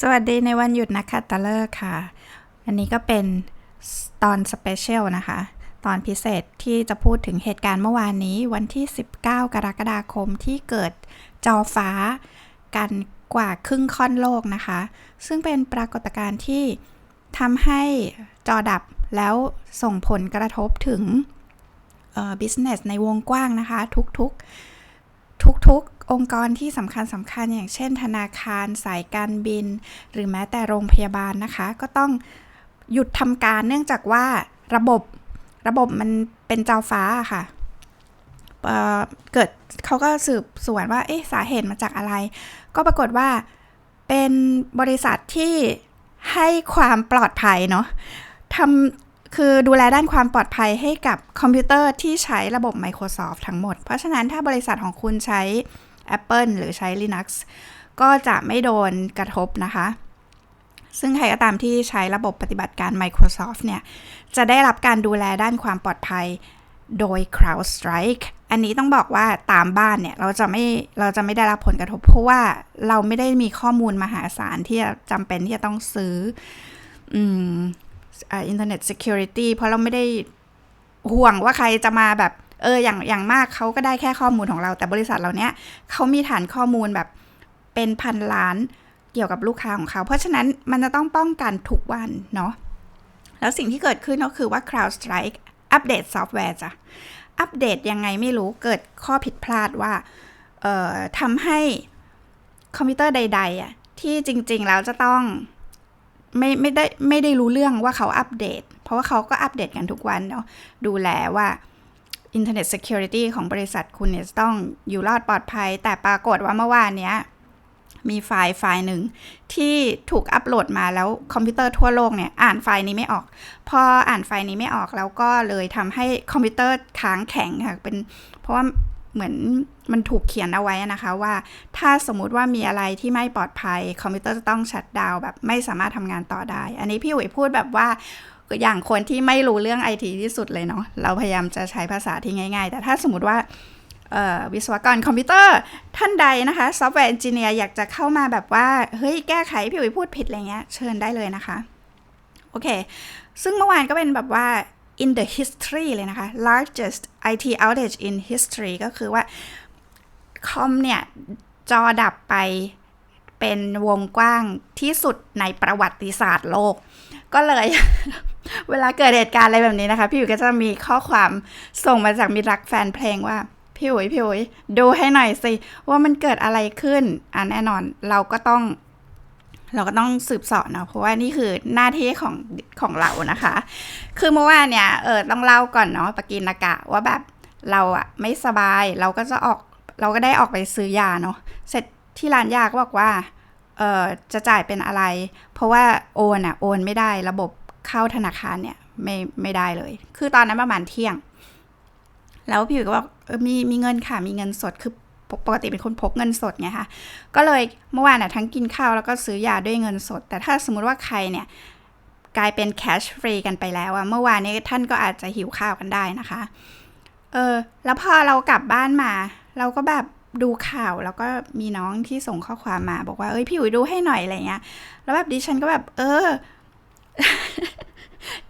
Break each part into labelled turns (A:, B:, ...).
A: สวัสดีในวันหยุดนะคะตะเลิกค่ะ อันนี้ก็เป็นตอนสเปเชียลนะคะ ตอนพิเศษที่จะพูดถึงเหตุการณ์เมื่อวานนี้ วันที่ 19 กรกฎาคมที่เกิดจอฟ้ากันกว่าครึ่งค่อนโลกนะคะ ซึ่งเป็นปรากฏการณ์ที่ทำให้จอดับแล้วส่งผลกระทบถึงเอ่อ business ในวงกว้างนะคะ ทุกๆ ทุกๆ องค์กรที่สำคัญสำคัญอย่างเช่น ธนาคาร สายการบิน หรือแม้แต่โรงพยาบาลนะคะ ก็ต้องหยุดทำการเนื่องจากว่าระบบระบบมันเป็นเจ้าฟ้าค่ะเเกิดเขาก็สืบสวนว่าเอ๊ะสาเหตุมาจากอะไร ก็ปรากฏว่าเป็นบริษัทที่ให้ความปลอดภัยเนาะทำ คือดูแลด้านความปลอดภัยให้กับคอมพิวเตอร์ที่ใช้ระบบ Microsoft ทั้งหมด เพราะฉะนั้นถ้าบริษัทของคุณใช้ Apple หรือใช้ Linux ก็จะไม่โดนกระทบนะคะ ซึ่งใครก็ตามที่ใช้ระบบปฏิบัติการ Microsoft เนี่ย จะได้รับการดูแลด้านความปลอดภัยโดย CrowdStrike อันนี้ต้องบอกว่าตามบ้านเนี่ย เราจะไม่เราจะไม่ได้รับผลกระทบ เพราะว่าเราไม่ได้มีข้อมูลมหาศาลที่จะจำเป็นที่จะต้องซื้อ อินเทอร์เน็ต security เพราะเราไม่ได้ห่วงว่าใครจะมาแบบ เอออย่างอย่างมากเขาก็ได้แค่ข้อมูลของเรา แต่บริษัทเราเนี้ยเขามีฐานข้อมูลแบบเป็นพันล้านเกี่ยวกับลูกค้าของเขา เพราะฉะนั้นมันจะต้องป้องกันทุกวันเนาะแล้วสิ่งที่เกิดขึ้นก็คือว่า CrowdStrike อัปเดตซอฟต์แวร์จ้ะอัปเดตยังไงไม่รู้เกิดข้อผิดพลาดว่าเอ่อทำให้คอมพิวเตอร์ใดๆอะที่จริงๆแล้วจะต้อง ไม่ไม่ได้ไม่ได้รู้เรื่องว่าเขาอัปเดต เพราะว่าเขาก็อัปเดตกันทุกวันเนาะดูแลว่า Internet Security ของบริษัทคุณเนี่ยต้องอยู่รอดปลอดภัย แต่ปรากฏว่าเมื่อวานเนี้ยมีไฟล์ไฟล์หนึ่งที่ถูกอัปโหลดมาแล้วคอมพิวเตอร์ทั่วโลกเนี่ยอ่านไฟล์นี้ไม่ออก พออ่านไฟล์นี้ไม่ออกแล้วก็เลยทำให้คอมพิวเตอร์ค้างแข็งค่ะเป็นเพราะว่า เหมือนมันถูกเขียนเอาไว้นะคะว่า ถ้าสมมุติว่ามีอะไรที่ไม่ปลอดภัย คอมพิวเตอร์จะต้องชัดดาวแบบไม่สามารถทำงานต่อได้ อันนี้พี่อุ๋ยพูดแบบว่าอย่างคนที่ไม่รู้เรื่องไอทีที่สุดเลยเนาะเราพยายามจะใช้ภาษาที่ง่าย ๆ แต่ถ้าสมมติว่าวิศวกรคอมพิวเตอร์ท่านใดนะคะซอฟต์แวร์เอนจิเนียร์อยากจะเข้ามาแบบว่า เฮ้ย แก้ไขพี่อุ๋ยพูดผิดอะไรเงี้ย เชิญได้เลยนะคะ โอเค ซึ่งเมื่อวานก็เป็นแบบว่า in the history เลยนะคะ largest IT outage in history ก็คือว่าคอมเนี่ย จอดับไปเป็นวงกว้างที่สุดในประวัติศาสตร์โลก ก็เลย เวลาเกิดเหตุการณ์อะไรแบบนี้นะคะ พี่อุ๋ยก็จะมีข้อความส่งมาจากมิตรรักแฟนเพลงว่า พี่อุ๋ยพี่อุ๋ยดูให้หน่อยสิ ว่ามันเกิดอะไรขึ้น อะแน่นอนเราก็ต้อง เราก็ต้องสืบเสอบเนาะเพราะว่านี่คือหน้าที่ของของเรานะคะ คือเมื่อวานเนี่ยเออต้องเล่าก่อนเนาะปกินากะว่าแบบเราอะไม่สบายเราก็จะออกเราก็ได้ออกไปซื้อยาเนาะเสร็จที่ร้านยาก็บอกว่าเออจะจ่ายเป็นอะไร เพราะว่าโอนอะโอนไม่ได้ระบบเข้าธนาคารเนี่ยไม่ไม่ได้เลย คือตอนนั้นประมาณเที่ยง แล้วพี่ก็บอกออมีมีเงินค่ะมีเงินสดคือ ปกติเป็นคนพกเงินสดไงคะก็เลยเมื่อวานน่ะทั้งกินข้าวแล้วก็ซื้อยาด้วยเงินสด แต่ถ้าสมมุติว่าใครเนี่ยกลายเป็นแคชฟรีกันไปแล้วอะเมื่อวานนี้ท่านก็อาจจะหิวข้าวกันได้นะคะ เออ แล้วพอเรากลับบ้านมา เราก็แบบดูข่าวแล้วก็มีน้องที่ส่งข้อความมา บอกว่าเอ้ยพี่อุ๋ยดูให้หน่อยอะไรเงี้ย แล้วแบบดิฉันก็แบบ เออ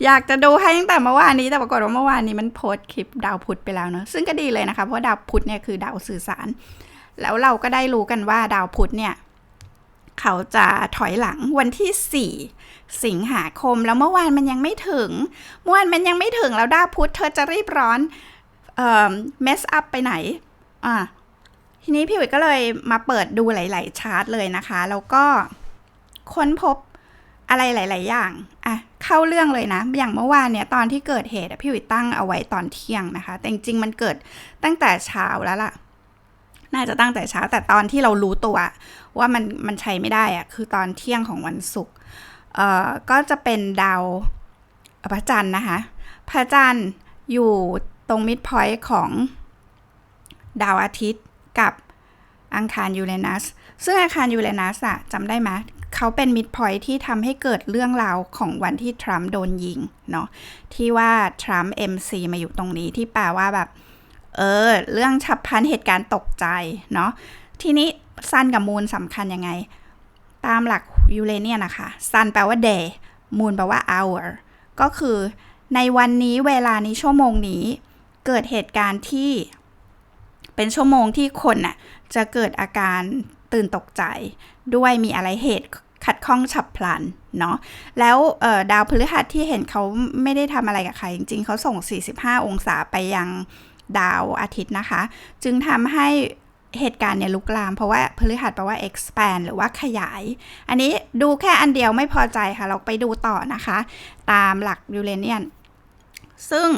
A: อยากจะดูให้ตั้งแต่เมื่อวานนี้แต่ปรากฏว่าเมื่อวานนี้มันโพสต์คลิปดาวพุธไปแล้วเนอะซึ่งก็ดีเลยนะคะ เพราะดาวพุธเนี่ยคือดาวสื่อสาร แล้วเราก็ได้รู้กันว่าดาวพุธเนี่ยเขาจะถอยหลังวันที่ 4 สิงหาคมแล้วเมื่อวานมันยังไม่ถึงเมื่อวานมันยังไม่ถึงแล้วดาวพุธเธอจะรีบร้อนเอ่อเมสอัพไปไหนอ่าทีนี้พี่วิก็เลยมาเปิดดูหลาย ๆ ชาร์ตเลยนะคะ แล้วก็ค้นพบอะไรหลาย ๆ อย่างอะ เข้าเรื่องเลยนะ อย่างเมื่อวานเนี่ยตอนที่เกิดเหตุพี่วิตั้งเอาไว้ตอนเที่ยงนะคะ แต่จริงๆมันเกิดตั้งแต่เช้าแล้วล่ะ น่าจะตั้งแต่เช้า แต่ตอนที่เรารู้ตัว ว่ามันมันใช้ไม่ได้อะคือตอนเที่ยงของวันศุกร์เอ่อก็จะเป็นดาวพระจันทร์นะคะ พระจันทร์อยู่ตรงมิดพอยต์ของดาวอาทิตย์กับอังคารยูเรนัส ซึ่งอังคารยูเรนัสอะจำได้ไหม เขาเป็นมิดพอยที่ทำให้เกิดเรื่องราวของวันที่ทรัมป์โดนยิงเนาะที่ว่าทรัมป์ MC มาอยู่ตรงนี้ที่แปลว่าแบบ เออ เรื่องฉับพลันเหตุการณ์ตกใจเนาะทีนี้ซันกับมูลสำคัญยังไง ตามหลักยูเรเนียนะคะ sun แปลว่า day moon แปลว่า hour ก็คือในวันนี้เวลานี้ชั่วโมงนี้ เกิดเหตุการณ์ที่ เป็นชั่วโมงที่คนน่ะจะเกิดอาการตื่นตกใจ ด้วยมีอะไรเหตุ ขัดข้องฉับพลันเนาะแล้วดาวพฤหัสที่เห็นเขาไม่ได้ทำอะไรกับใคร จริงๆเขาส่ง 45 องศาไปยังดาวอาทิตย์นะคะ จึงทำให้เหตุการณ์เนี่ยลุกลาม เพราะว่าพฤหัสแปลว่า expand หรือว่าขยาย อันนี้ดูแค่อันเดียวไม่พอใจค่ะ เราไปดูต่อนะคะ ตามหลักยูเรเนียน ซึ่ง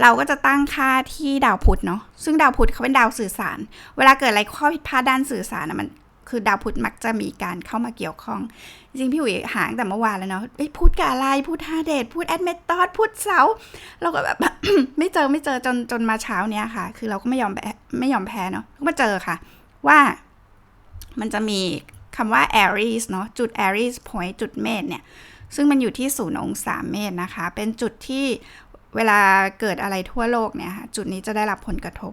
A: เราก็จะตั้งค่าที่ดาวพุธเนาะซึ่งดาวพุธเขาเป็นดาวสื่อสาร เวลาเกิดอะไรข้อผิดพลาดด้านสื่อสารนะมัน คือดาวพุธมักจะมีการเข้ามาเกี่ยวข้อง จริงพี่อุ๋ยหางแต่เมื่อวานแล้วเนาะพูดกับอะไร พูดฮาเดทพูดแอดเมตอดพูดเสาเราก็แบบ ไม่เจอไม่เจอจนจนมาเช้าเนี้ยค่ะ คือเราก็ไม่ยอมแพ้ไม่ยอมแพ้เนาะก็มาเจอค่ะ ว่ามันจะมีคำว่า Aries เนาะจุด Aries point จุดเมษเนี่ย ซึ่งมันอยู่ที่ศูนย์องศาเมษนะคะ เป็นจุดที่เวลาเกิดอะไรทั่วโลกเนี่ยค่ะจุดนี้จะได้รับผลกระทบ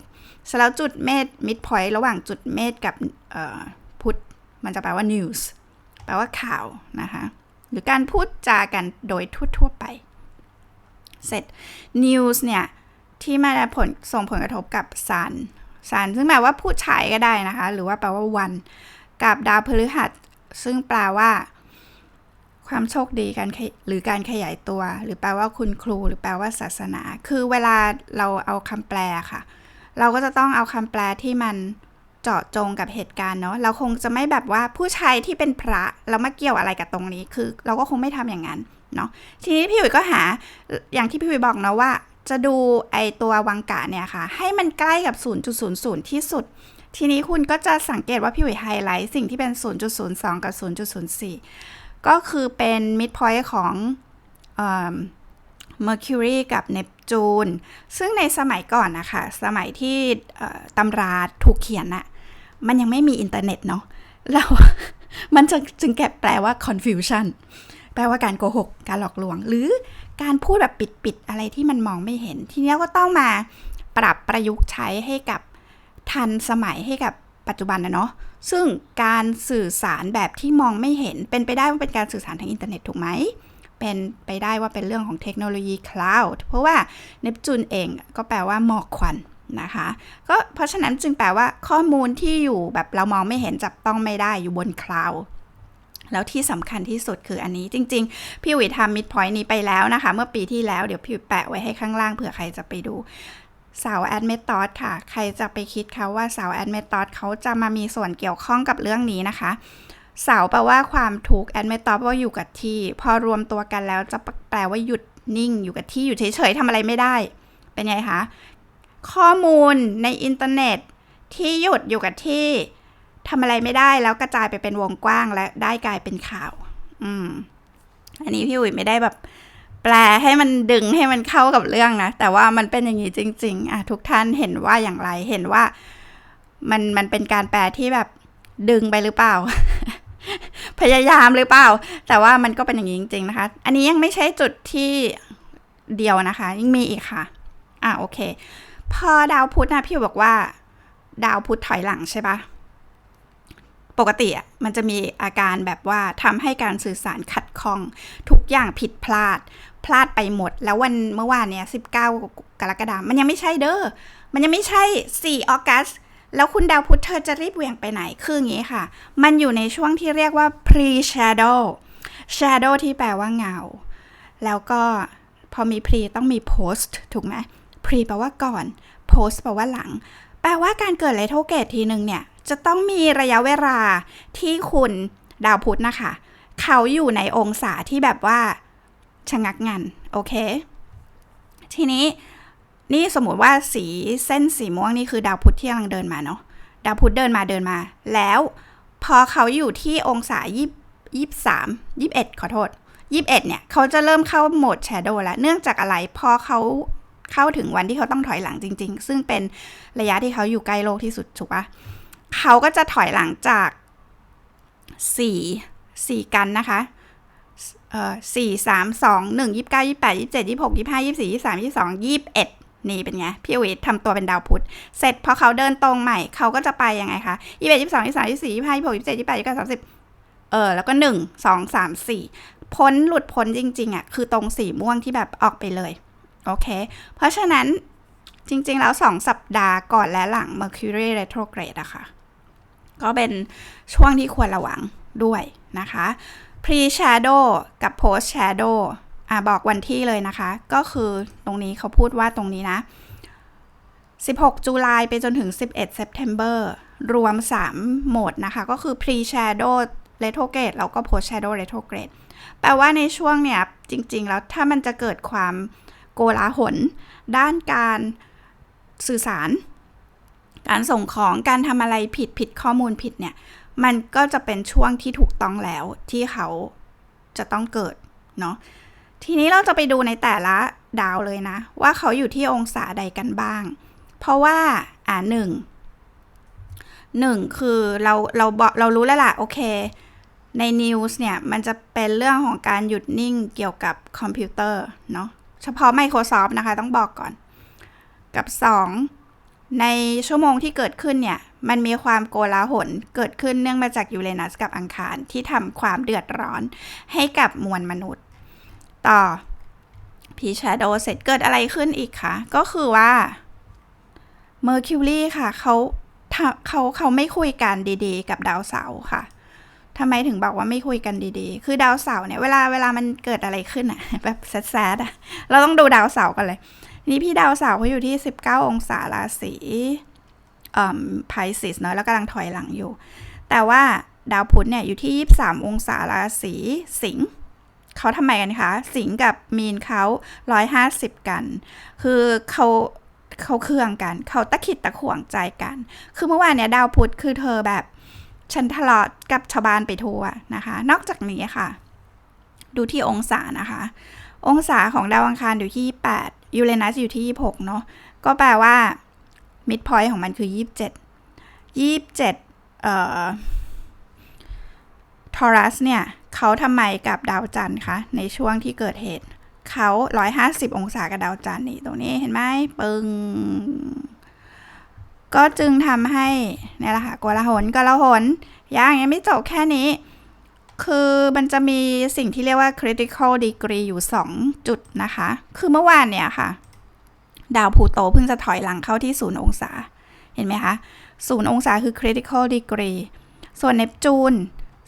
A: สแล้วจุดเมษ mid point ระหว่างจุดเมษกับ มันจะแปลว่า news แปลว่าข่าวนะคะ หรือการพูดจากันโดยทั่วๆไป เสร็จ news เนี่ย ที่มาผลส่งผลกระทบกับซันซันซึ่งแปลว่าผู้ชายก็ได้นะคะ หรือว่าแปลว่าวัน กับดาวพฤหัส ซึ่งแปลว่า ความโชคดีการหรือการขยายตัว หรือแปลว่าคุณครู หรือแปลว่าศาสนา คือเวลาเราเอาคำแปลค่ะ เราก็จะต้องเอาคำแปลที่มัน เจาะจงกับเหตุการณ์เนาะเราคงจะไม่แบบว่าผู้ชายที่เป็นพระแล้วมาเกี่ยวอะไรกับตรงนี้ คือเราก็คงไม่ทำอย่างนั้นเนาะทีนี้พี่อุ๋ยก็หาอย่างที่พี่อุ๋ยบอกเนาะว่า จะดูไอตัววังกะเนี่ยค่ะ ให้มันใกล้กับ 0.00 ที่สุด ทีนี้คุณก็จะสังเกตว่าพี่อุ๋ยไฮไลท์สิ่งที่เป็น 0.02 กับ 0.04 ก็คือเป็น mid point ของ Mercury กับเนปจูน ซึ่งในสมัยก่อนนะคะ สมัยที่ตำราถูกเขียนอะ มันยังไม่มีอินเทอร์เน็ตเนาะเรา มันจะจึงแกแปลว่า confusion แปลว่าการโกหก การหลอกลวง หรือการพูดแบบปิด ๆ อะไรที่มันมองไม่เห็น ทีนี้ก็ต้องมาปรับประยุกต์ใช้ให้กับทันสมัยให้กับปัจจุบันนะเนาะ ซึ่งการสื่อสารแบบที่มองไม่เห็น เป็นไปได้ว่าเป็นการสื่อสารทางอินเทอร์เน็ตถูกไหม เป็นไปได้ว่าเป็นเรื่องของเทคโนโลยีคลาวด์ เพราะว่าเนปจูนเองก็แปลว่าหมอกควัน นะคะ ก็เพราะฉะนั้นจึงแปลว่าข้อมูลที่อยู่แบบเรามองไม่เห็นจับต้องไม่ได้อยู่บนคลาวแล้วที่สำคัญที่สุดคืออันนี้จริง ๆ พี่วิทำมิดพอยต์นี้ไปแล้วนะคะ เมื่อปีที่แล้วเดี๋ยวพี่แปะไว้ให้ข้างล่างเผื่อใครจะไปดูเสาแอดเมตอดค่ะ ใครจะไปคิดเขาว่าเสาแอดเมตอดเขาจะมามีส่วนเกี่ยวข้องกับเรื่องนี้นะคะเสาแปลว่าความทุกข์แอดเมตอดว่าอยู่กับที่ พอรวมตัวกันแล้วจะแปลว่าหยุดนิ่ง อยู่กับที่อยู่เฉยๆทำอะไรไม่ได้ เป็นไงคะ ข้อมูลในอินเทอร์เน็ต ที่หยุดอยู่กับที่ทำอะไรไม่ได้แล้วกระจายไปเป็นวงกว้างและได้กลายเป็นข่าว อืม อันนี้พี่อุ๋ยไม่ได้แบบ แปลให้มันดึงให้มันเข้ากับเรื่องนะ แต่ว่ามันเป็นอย่างนี้จริง ๆ อะ ทุกท่านเห็นว่าอย่างไร เห็นว่า มันมันเป็นการแปลที่แบบดึงไปหรือเปล่า พยายามหรือเปล่า แต่ว่ามันก็เป็นอย่างนี้จริง ๆ นะคะ อันนี้ยังไม่ใช่จุดที่เดียวนะคะ ยังมีอีกค่ะ อะโอเค พอดาวพุธนะพี่บอกว่า ดาวพุธถอยหลังใช่ปะปกติอะมันจะมีอาการแบบว่าทำให้การสื่อสารขัดข้อง ทุกอย่างผิดพลาด พลาดไปหมด แล้ววันเมื่อวานเนี้ย19 กรกฎาคมมันยังไม่ใช่เด้อมันยังไม่ใช่ 4 ออกัสแล้วคุณดาวพุธเธอจะรีบเหวี่ยงไปไหน คืออย่างนี้ค่ะ มันอยู่ในช่วงที่เรียกว่า pre shadow shadow ที่แปลว่าเงา แล้วก็พอมี pre ต้องมี post ถูกไหม pre แปลว่าก่อน post แปลว่าหลัง แปลว่าการเกิดเลโทเกตทีหนึ่งเนี่ย จะต้องมีระยะเวลาที่คุณดาวพุธนะคะ เขาอยู่ในองศาที่แบบว่าชะงักงัน โอเค ทีนี้นี่สมมติว่าสีเส้นสีม่วงนี่คือดาวพุธที่กำลังเดินมาเนาะดาวพุธเดินมาเดินมา แล้วพอเขาอยู่ที่องศายี่ยี่สามยี่เอ็ดขอโทษยี่บเอ็ดเนี่ย เขาจะเริ่มเข้าโหมดแชโดว์แล้ว เนื่องจากอะไร พอเขา เข้าถึงวันที่เขาต้องถอยหลังจริง ๆ ซึ่งเป็นระยะที่เขาอยู่ใกล้โลกที่สุดถูกปะเขาก็จะถอยหลังจากสี่สี่กันนะคะเอ่อสี่สามสองหนึ่งยี่สิบเก้ายี่สิบแปดยี่สิบเจ็ดยี่สิบหกยี่สิบห้ายี่สิบสี่ยี่สามยี่สิบสองยี่สิบเอ็ดนี่เป็นไง พี่วิททำตัวเป็นดาวพุธ เสร็จพอเขาเดินตรงใหม่ เขาก็จะไปยังไงคะยี่สิบเอ็ดยี่สิบสองยี่สิบสามยี่สิบสี่ยี่สิบห้ายี่สิบหกยี่สิบเจ็ดยี่สิบแปดยี่สิบเก้าสามสิบเออ แล้วก็หนึ่งสองสามสี่พ้นหลุดพ้นจริง ๆอะ่ะ คือตรงสีม่วงที่แบบออกไปเลย โอเค เพราะฉะนั้นจริงๆ แล้วสองสัปดาห์ก่อนและหลัง Mercury retrograde อะค่ะ ก็เป็นช่วงที่ควรระวังด้วยนะคะ pre shadow กับ post shadow อะบอกวันที่เลยนะคะ ก็คือตรงนี้เขาพูดว่าตรงนี้นะ 16 จุลายไปจนถึง 11 September รวม 3 โหมดนะคะ ก็คือ pre shadow retrograde แล้วก็ post shadow retrograde แปลว่าในช่วงเนี้ยจริง ๆ แล้วถ้ามันจะเกิดความ โกลาหล ด้านการสื่อสาร การส่งของการทำอะไรผิดผิดข้อมูลผิดเนี่ย มันก็จะเป็นช่วงที่ถูกต้องแล้วที่เขาจะต้องเกิดเนาะทีนี้เราจะไปดูในแต่ละดาวเลยนะ ว่าเขาอยู่ที่องศาใดกันบ้าง เพราะว่าอ่าหนึ่งหนึ่งคือเราเราบอกเรารู้แล้วล่ะโอเค ใน News เนี่ย มันจะเป็นเรื่องของการหยุดนิ่งเกี่ยวกับคอมพิวเตอร์เนาะ เฉพาะ Microsoft นะคะ ต้องบอกก่อน กับ 2 ในชั่วโมงที่เกิดขึ้นเนี่ย มันมีความโกลาหลเกิดขึ้นเนื่องมาจากยูเรนัสกับอังคารที่ทำความเดือดร้อนให้กับมวลมนุษย์ ต่อพีชโดเสร็จเกิดอะไรขึ้นอีกคะ ก็คือว่า Mercury ค่ะเขาเขาเขาไม่คุยกันดีๆ กับดาวเสาร์ค่ะ ทำไมถึงบอกว่าไม่คุยกันดีๆ คือดาวเสาร์เนี่ยเวลาเวลามันเกิดอะไรขึ้นอะแบบแซดๆอะเราต้องดูดาวเสาร์กันเลย นี่พี่ดาวเสาร์เขาอยู่ที่ 19 องศาราศีอ่าไพซิสเนาะแล้วกำลังถอยหลังอยู่ แต่ว่าดาวพุธเนี่ยอยู่ที่ 23 องศาราศีสิงห์เขาทำไมกันคะ สิงห์กับมีนเขา150 กัน คือเขาเขาเคืองกัน เขาตะขิดตะขวงใจกัน คือเมื่อวานเนี่ยดาวพุธคือเธอแบบ ฉันทะเลาะกับชาวบ้านไปทั่วนะคะ นอกจากนี้ค่ะ ดูที่องศานะคะ องศาของดาวอังคารอยู่ที่ 8 ยูเรนัสอยู่ที่ 26 เนาะก็แปลว่ามิดพอยต์ของมันคือ 27 27เอ่อทอรัสเนี่ยเขาทำไมกับดาวจันทร์คะในช่วงที่เกิดเหตุเขา 150 องศากับดาวจันทร์นี่ตรงนี้เห็นไหมปึง ก็จึงทำให้นี่แหละค่ะกลาหลกลาหลยังยังไม่จบแค่นี้ คือมันจะมีสิ่งที่เรียกว่า critical degree อยู่ 2 จุดนะคะ คือเมื่อวานเนี่ยค่ะ ดาวพูโตเพิ่งจะถอยหลังเข้าที่0องศา เห็นไหมคะ0องศาคือ critical degree ส่วนเนปจูน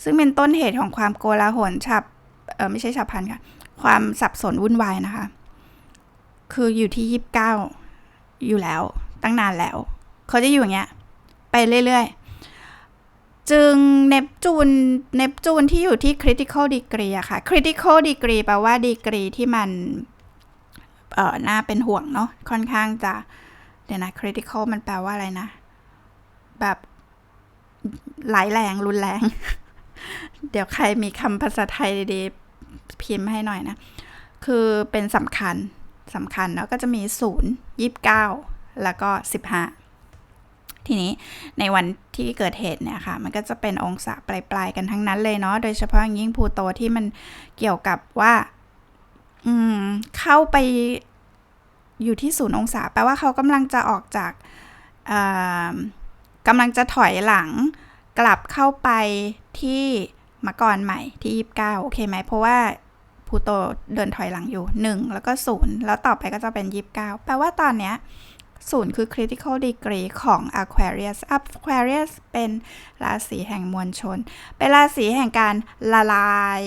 A: ซึ่งเป็นต้นเหตุของความโกลาหลฉับเออไม่ใช่ฉับพันค่ะ ความสับสนวุ่นวายนะคะ คืออยู่ที่ 29 อยู่แล้วตั้งนานแล้ว เขาจะอยู่อย่างเงี้ย ไปเรื่อยๆ จึงเนปจูนเนปจูนที่อยู่ที่ critical degree อะค่ะ critical degree แปลว่าดีกรีที่มัน เอ่อน่าเป็นห่วงเนาะค่อนข้างจะเดี๋ยวนะ critical มันแปลว่าอะไรนะ แบบหลายแรงรุนแรง เดี๋ยวใครมีคำภาษาไทยดีๆ พิมพ์ให้หน่อยนะ คือเป็นสำคัญสำคัญแล้วก็จะมีศูนย์ยี่สิบเก้าแล้วก็สิบห้า ทีนี้ในวันที่เกิดเหตุเนี่ยค่ะ มันก็จะเป็นองศาปลายๆกันทั้งนั้นเลยเนาะ โดยเฉพาะอย่างยิ่งพูโตที่มันเกี่ยวกับว่า อืม เข้าไปอยู่ที่ศูนย์องศา แปลว่าเขากำลังจะออกจากกำลังจะถอยหลังกลับเข้าไปที่มาก่อนใหม่ที่29โอเคไหม เพราะว่าพูโตเดินถอยหลังอยู่ 1 แล้วก็ 0 แล้วต่อไปก็จะเป็น29แปลว่าตอนเนี้ย ศูนย์คือ critical degree ของ Aquarius Aquarius เป็นราศีแห่งมวลชน เป็นราศีแห่งการละลาย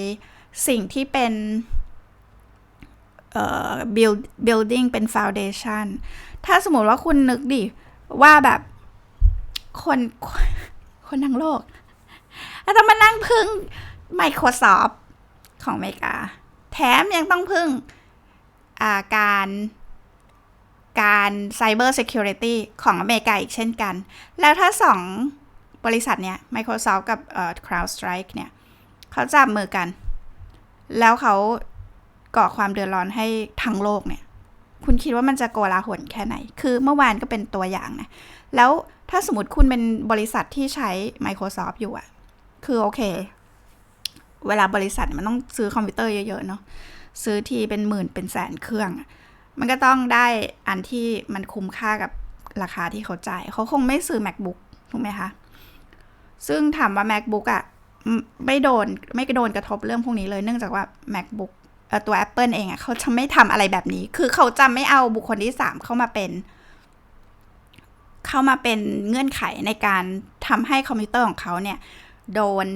A: สิ่งที่เป็น build building เป็น foundation ถ้าสมมติว่าคุณนึกดิ ว่าแบบคนคนทั้งโลกอาจจะมานั่งพึ่ง Microsoft ของอเมริกา แถมยังต้องพึ่งาการ การ Cyber Security ของอเมริกาอีกเช่นกัน แล้วถ้าสองบริษัทเนี่ย Microsoft กับ CrowdStrike เนี่ยเขาจับมือกัน แล้วเขาก่อความเดือดร้อนให้ทั้งโลกเนี่ย คุณคิดว่ามันจะโกลาหลแค่ไหน คือเมื่อวานก็เป็นตัวอย่างนะ แล้วถ้าสมมติคุณเป็นบริษัทที่ใช้ Microsoft อยู่อะคือโอเค เวลาบริษัทมันต้องซื้อคอมพิวเตอร์เยอะ ๆ เนาะซื้อทีเป็นหมื่นเป็นแสนเครื่อง มันก็ต้องได้อันที่มันคุ้มค่ากับราคาที่เขาจ่าย เขาคงไม่ซื้อ macbook ถูกไหมคะ ซึ่งถามว่า macbook อะไม่โดนไม่โดนกระทบเรื่องพวกนี้เลย เนื่องจากว่า macbook ตัว Apple เองอะ่ะเขาจะไม่ทำอะไรแบบนี้ คือเขาจะไม่เอาบุคคลที่สามเข้ามาเป็น เข้ามาเป็นเงื่อนไขในการทำให้คอมพิวเตอร์ของเขาเนี่ย โดน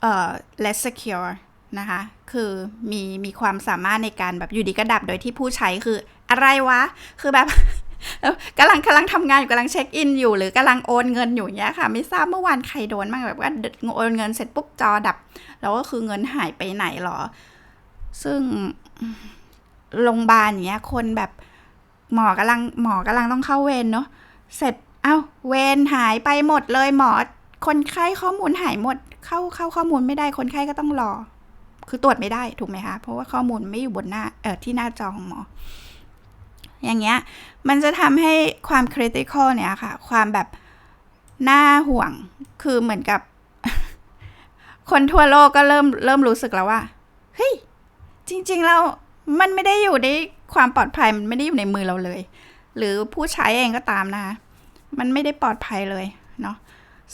A: เอ่อ less secure นะคะ คือมีมีความสามารถในการแบบอยู่ดีก็ดับโดยที่ผู้ใช้คืออะไรวะ คือแบบกำลังกำลังทำงานอยู่กำลังเช็คอินอยู่ หรือกำลังโอนเงินอยู่เงี้ยค่ะ ไม่ทราบเมื่อวานใครโดนบ้างแบบว่าโอนเงินเสร็จปุ๊บจอดับ แล้วก็คือเงินหายไปไหนหรอ ซึ่งโรงพยาบาลเงี้ย คนแบบหมอกำลังหมอกำลังต้องเข้าเวรเนาะเสร็จเอ้าเวรหายไปหมดเลยหมอคนไข้ข้อมูลหายหมด เข้าเข้าข้อมูลไม่ได้คนไข้ก็ต้องรอ คือตรวจไม่ได้ถูกไหมคะ เพราะว่าข้อมูลไม่อยู่บนหน้าเออที่หน้าจอของหมอ อย่างเงี้ย มันจะทำให้ความคริติคอลเนี่ยค่ะ ความแบบน่าห่วง คือเหมือนกับ คนทั่วโลกก็เริ่มเริ่มรู้สึกแล้วว่า เฮ้ย จริงๆแล้วมันไม่ได้อยู่ในความปลอดภัยมันไม่ได้อยู่ในมือเราเลย หรือผู้ใช้เองก็ตามนะคะ มันไม่ได้ปลอดภัยเลยเนาะ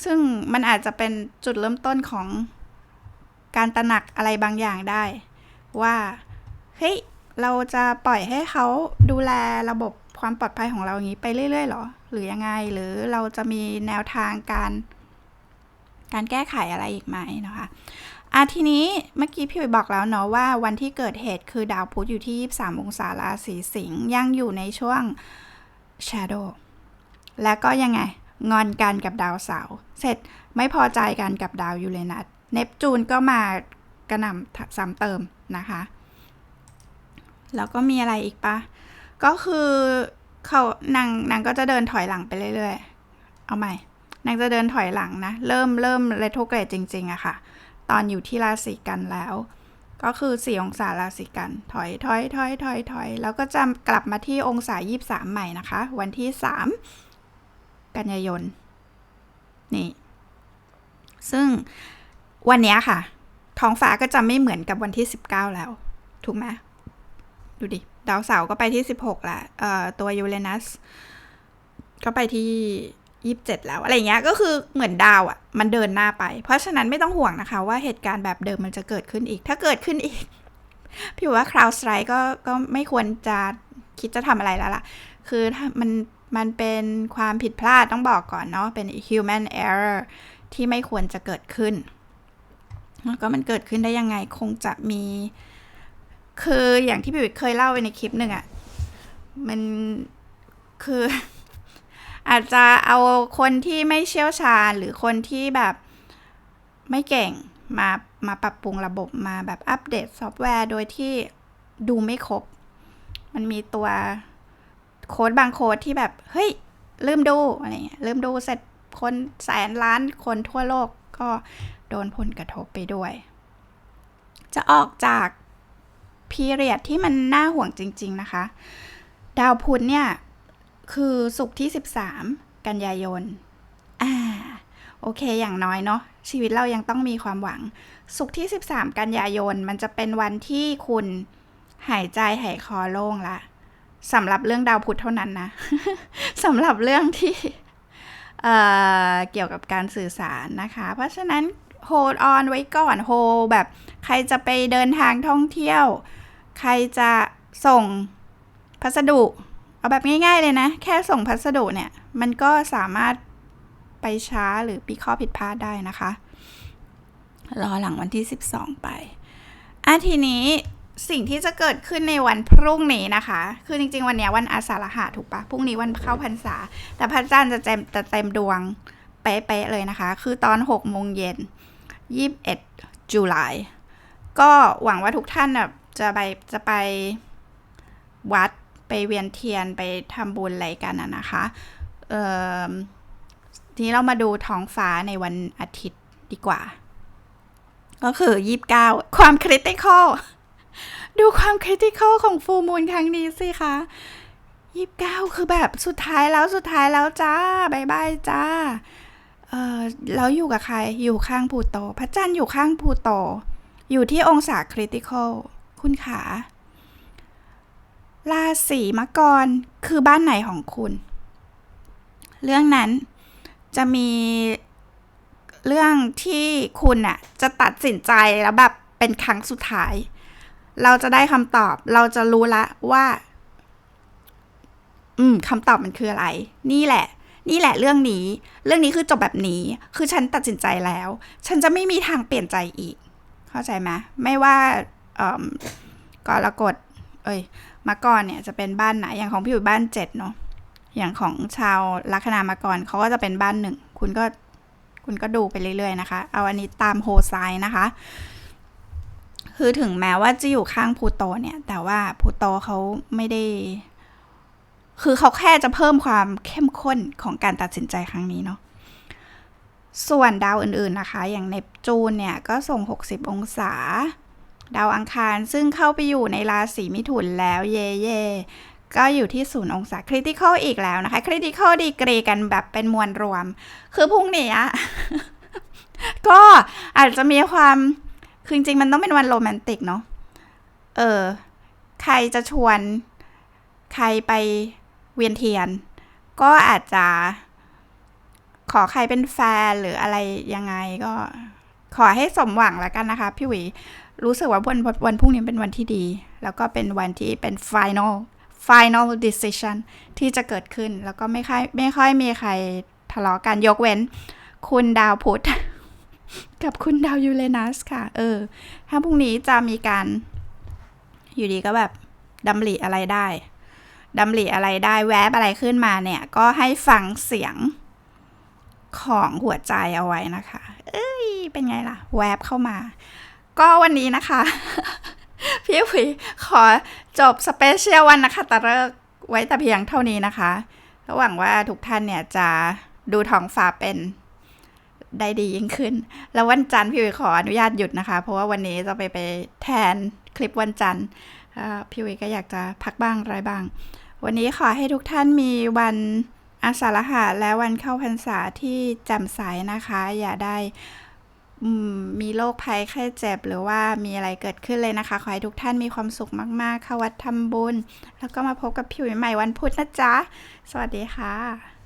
A: ซึ่งมันอาจจะเป็นจุดเริ่มต้นของ การตระหนักอะไรบางอย่างได้ ว่าเฮ้ยเราจะปล่อยให้เขาดูแลระบบความปลอดภัยของเราอย่างนี้ไปเรื่อยๆหรอ หรือยังไงหรือเราจะมีแนวทางการการแก้ไขอะไรอีกไหมนะคะอะทีนี้เมื่อกี้พี่อุ๋ยบอกแล้วเนาะว่าวันที่เกิดเหตุคือดาวพุธอยู่ที่ 23 องศาราศีสิงห์ยังอยู่ในช่วง Shadow แล้วก็ยังไง งอนกันกับดาวเสาร์เสร็จไม่พอใจกันกับดาวยูเรนัส เนปจูนก็มากระหน่ำซ้ำเติมนะคะ แล้วก็มีอะไรอีกปะ ก็คือเขานางนางก็จะเดินถอยหลังไปเรื่อยๆ เอาใหม่นางจะเดินถอยหลังนะ เริ่มเริ่มเรโทรเกรดจริงๆอะค่ะ ตอนอยู่ที่ราศีกันแล้ว ก็คือสี่องศาราศีกัน ถอยถอยถอยถอยถอยแล้วก็จะกลับมาที่องศายี่สามใหม่นะคะ วันที่สามกันยายน นี่ ซึ่ง วันนี้ค่ะ ท้องฟ้าก็จะไม่เหมือนกับวันที่สิบเก้าแล้ว ถูกไหมดูดิ ดาวเสาร์ก็ไปที่ 16ละเอ่อตัวยูเรนัสก็ไปที่ 27 แล้ว อะไรเงี้ยก็คือเหมือนดาวอะ่ะ มันเดินหน้าไป เพราะฉะนั้นไม่ต้องห่วงนะคะว่าเหตุการณ์แบบเดิมมันจะเกิดขึ้นอีก ถ้าเกิดขึ้นอีก พี่ว่าคราวสไตร์ก็ก็ไม่ควรจะคิดจะทำอะไรแล้วล่ะ คือถ้ามันมันเป็นความผิดพลาดต้องบอกก่อนเนาะเป็น human error ที่ไม่ควรจะเกิดขึ้น แล้วก็มันเกิดขึ้นได้ยังไงคงจะมี คืออย่างที่พี่วิทเคยเล่าไปในคลิปหนึ่งอะ่ะ มันคืออาจจะเอาคนที่ไม่เชี่ยวชาญหรือคนที่แบบไม่เก่งมามาปรับปรุงระบบมาแบบอัปเดตซอฟต์แวร์โดยที่ดูไม่ครบ มันมีตัวโค้ดบางโค้ดที่แบบ เฮ้ย ลืมดูอะไรเงี้ยลืมดูเสร็จคนแสนล้านคนทั่วโลก ก็โดนผลกระทบไปด้วย จะออกจากพีเรียดที่มันน่าห่วงจริง ๆ นะคะ ดาวพุธเนี่ย คือสุกที่ 13 กันยายน อ่า โอเคอย่างน้อยเนาะชีวิตเรายังต้องมีความหวัง สุกที่ 13 กันยายน มันจะเป็นวันที่คุณหายใจหายคอโล่งละสำหรับเรื่องดาวพุธเท่านั้นนะสำหรับเรื่องที่ เเกี่ยวกับการสื่อสารนะคะ เพราะฉะนั้น hold on ไว้ก่อน hold แบบใครจะไปเดินทางท่องเที่ยว ใครจะส่งพัสดุ เอาแบบง่ายๆเลยนะ แค่ส่งพัสดุเนี่ย มันก็สามารถไปช้าหรือปีข้อผิดพลาดได้นะคะ รอหลังวันที่ 12 ไปอะทีนี้ สิ่งที่จะเกิดขึ้นในวันพรุ่งนี้นะคะ คือจริง ๆ วันนี้วันอาสาฬหะถูกปะพรุ่งนี้วันเข้าพรรษา แต่พระจันทร์จะเต็มจะเต็มดวงเป๊ะๆเลยนะคะ คือตอน6โมงเย็น21จุลายก็หวังว่าทุกท่านแบบจะไปจะไปวัดไปเวียนเทียนไปทำบุญอะไรกันนะนะคะเอ่อทีนี้เรามาดูท้องฟ้าในวันอาทิตย์ดีกว่า ก็คือ 29 ความคริติคอล ดูความคริติคอลของฟูมูลครั้งนี้สิคะ29คือแบบสุดท้ายแล้วสุดท้ายแล้วจ้าบายบายจ้า เออแล้วอยู่กับใคร อยู่ข้างพูโต พระจันทร์อยู่ข้างพูโต อยู่ที่องศาคริติคอลคุณขาราศีมกรคือบ้านไหนของคุณ เรื่องนั้นจะมีเรื่องที่คุณน่ะจะตัดสินใจแล้วแบบเป็นครั้งสุดท้าย เราจะได้คำตอบ เราจะรู้ละว่า อืมคำตอบมันคืออะไร นี่แหละ นี่แหละเรื่องนี้ เรื่องนี้คือจบแบบนี้ คือฉันตัดสินใจแล้ว ฉันจะไม่มีทางเปลี่ยนใจอีก เข้าใจไหมไม่ว่าเอ่อกรกฎเอ้ยมาก่อนเนี่ยจะเป็นบ้านไหนอย่างของพี่อยู่บ้านเจ็ดเนาะอย่างของชาวลัคนามาก่อนเขาก็จะเป็นบ้านหนึ่งคุณก็คุณก็ดูไปเรื่อยๆนะคะ เอาอันนี้ตามโฮไซน์นะคะ คือถึงแม้ว่าจะอยู่ข้างพูโตเนี่ย แต่ว่าพูโตเขาไม่ได้ คือเขาแค่จะเพิ่มความเข้มข้นของการตัดสินใจครั้งนี้เนาะส่วนดาวอื่นๆนะคะ อย่างเนปจูนเนี่ยก็ส่ง 60 องศา ดาวอังคารซึ่งเข้าไปอยู่ในราศีมิถุนแล้วเย่เย่ก็อยู่ที่ศูนย์องศาคริติคอลอีกแล้วนะคะคริติคอลดีกรีกันแบบเป็นมวลรวม คือพรุ่งนี้ก็อาจจะมีความ คือจริงๆมันต้องเป็นวันโรแมนติกเนาะ เออ ใครจะชวน ใครไปเวียนเทียน ก็อาจจะ ขอใครเป็นแฟนหรืออะไรยังไงก็ ขอให้สมหวังแล้วกันนะคะ พี่หวี รู้สึกว่าวันวันพรุ่งนี้เป็นวันที่ดี แล้วก็เป็นวันที่เป็น final final decision ที่จะเกิดขึ้น แล้วก็ไม่ค่อยไม่ค่อยมีใครทะเลาะกันยกเว้น คุณดาวพุธ กับคุณดาวยูเรนัสค่ะ เออ ถ้าพรุ่งนี้จะมีการ อยู่ดีก็แบบดำริอะไรได้ดำริอะไรได้แวบอะไรขึ้นมาเนี่ย ก็ให้ฟังเสียงของหัวใจเอาไว้นะคะ เอ้ย เป็นไงล่ะ แวบเข้ามา ก็วันนี้นะคะ พี่หวีขอจบสเปเชียลวันนะคะตะเลิกไว้แต่เพียงเท่านี้นะคะหวังว่าทุกท่านเนี่ยจะดูท้องฟ้าเป็น ได้ดียิ่งขึ้น แล้ววันจันทร์พี่วีขออนุญาตหยุดนะคะ เพราะว่าวันนี้จะไปไปแทนคลิปวันจันทร์พี่วีก็อยากจะพักบ้างไรบ้าง วันนี้ขอให้ทุกท่านมีวันอาสาฬหะและวันเข้าพรรษาที่แจ่มใสนะคะ อย่าได้มมีโรคภัยไข้เจ็บหรือว่ามีอะไรเกิดขึ้นเลยนะคะ ขอให้ทุกท่านมีความสุขมาก ๆ เข้าวัดทำบุญ แล้วก็มาพบกับผิวใหม่วันพุธนะจ๊ะ สวัสดีค่ะ